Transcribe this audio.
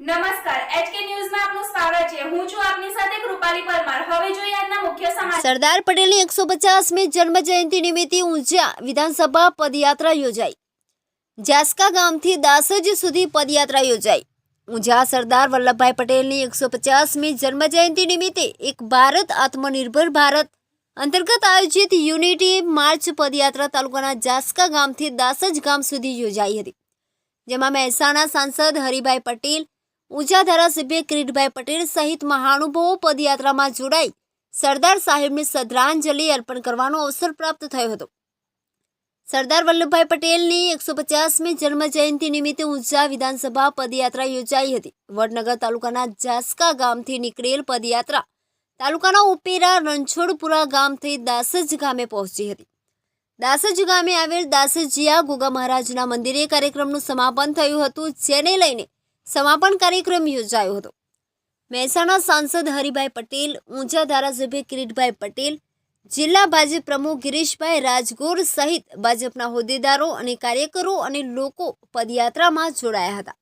નમસ્કાર એચકે ન્યૂઝમાં આપનું સ્વાગત સરદાર જન્મ જયંતિ નિમિત્તે ઊંઝા વિધાનસભા પદયાત્રા યોજાઈ. જાસકા ગામથી દાસજ સુધી પદયાત્રા યોજાઈ. ઊંઝા સરદાર વલ્લભભાઈ પટેલની એકસો પચાસમી જન્મ જયંતિ નિમિત્તે એક ભારત આત્મનિર્ભર ભારત અંતર્ગત આયોજિત યુનિટી માર્ચ પદયાત્રા તાલુકાના જાસકા ગામથી દાસજ ગામ સુધી યોજાઈ હતી. જેમાં મહેસાણા સાંસદ હરિભાઈ પટેલ ઊંઝા ધારાસભ્ય કિરીટભાઈ પટેલ સહિત મહાનુભાવો પદયાત્રામાં જોડાઈ સરદાર સાહેબને શ્રદ્ધાંજલિ અર્પણ કરવાનો અવસર પ્રાપ્ત થયો હતો. સરદાર વલ્લભભાઈ પટેલની એકસો પચાસમી જન્મ જયંતિ નિમિત્તે ઊંઝા વિધાનસભા પદયાત્રા યોજાઈ હતી. વડનગર તાલુકાના જાસકા ગામથી નીકળેલ પદયાત્રા તાલુકાના ઉપેરા રણછોડપુરા ગામથી દાસજ ગામે પહોંચી હતી. દાસજ ગામે આવેલ દાસજીયા ગોગા મહારાજના મંદિરે કાર્યક્રમનું સમાપન થયું હતું, જેને લઈને સમાપન કાર્યક્રમ યોજાયો હતો. મહેસાણા સાંસદ હરિભાઈ પટેલ, ઊંઝા ધારાસભ્ય કિરીટભાઈ પટેલ, જિલ્લા ભાજપ પ્રમુખ ગિરીશભાઈ રાજગોર સહિત ભાજપના હોદ્દેદારો અને કાર્યકરો અને લોકો પદયાત્રામાં જોડાયા હતા.